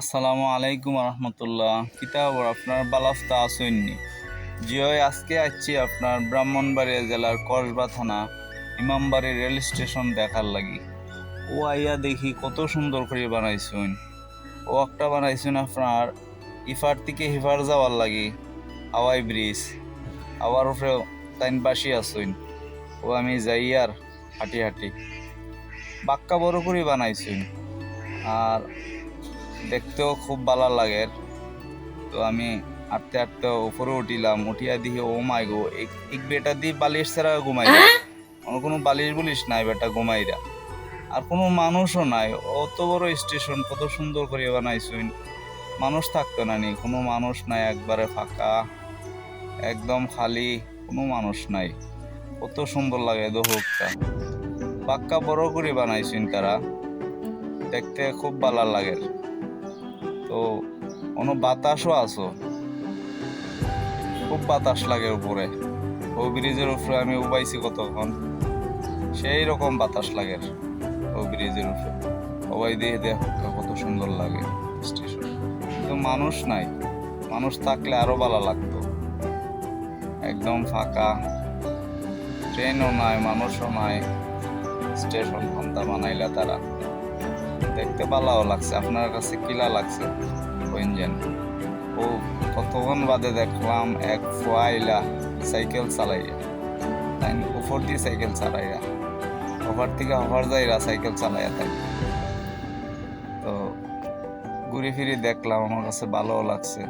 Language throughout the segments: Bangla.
আসসালামু আলাইকুম রহমতুল্লাহ। কিতাব আপনার বালাফতা আসেননি জিওয় আজকে আসছি আপনার ব্রাহ্মণবাড়িয়া জেলার কসবা থানা, ইমামবাড়ি রেল স্টেশন দেখার লাগি। ও আইয়া দেখি কত সুন্দর করে বানাইছুন। ও একটা বানাইছুন আপনার ইফার থেকে হিফার যাওয়ার লাগি হাওয়াই ব্রিজ। আবার উপরে তাইন বাসি আসুন ও আমি যাই আর হাঁটি হাঁটি। বাক্কা বড় করে বানাইছুন। আর দেখতেও খুব ভালো লাগে। তো আমি আটতে আটতে উপরে উঠিলাম উঠিয়া দিহি ও মাই গো এক বেটা দিয়ে বালিশ ছাড়া ঘুমাই অন্য কোনো বালিশ বলিস নাই বেটা ঘুমাইরা আর কোনো মানুষও নাই। অত বড় স্টেশন কত সুন্দর করে বানাইছুন। মানুষ থাকতো না নি কোনো মানুষ নাই একবারে ফাঁকা। একদম খালি কোনো মানুষ নাই। কত সুন্দর লাগে দোহকটা। পাক্কা বড় করে বানাইছুন তারা। দেখতে খুব ভালো লাগে। তো কোনো বাতাসও আছো? খুব বাতাস লাগে উপরে। ও ব্রিজের উপরে আমি উবাইছি কতক্ষণ? সেই রকম বাতাস লাগে। ও ব্রিজের উপরে। সবাই দিয়ে দেখ কত সুন্দর লাগে স্টেশন। কিন্তু মানুষ নাই। মানুষ থাকলে আরও ভালো লাগতো। একদম ফাঁকা। ট্রেনও নাই, মানুষও নাই। স্টেশন ঘণ্টা বানাইলা তারা। দেখতে ভালোও লাগছে। আপনার কাছে কিলা লাগছে? ইঞ্জিন ও, কতক্ষণ বাদে দেখলাম এক ফুয়াইলা সাইকেল চালাইয়া। তাই উপর দিয়ে সাইকেল চালাইয়া। ওভার থেকে ওভার যাইরা সাইকেল চালাইয়া তাই তো, ঘুরে ফিরে দেখলাম আমার কাছে ভালোও লাগছে।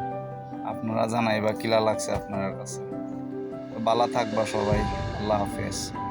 আপনারা জানাইবা কিলা লাগছে আপনার কাছে। ভালো থাকবা সবাই। আল্লাহ হাফেজ।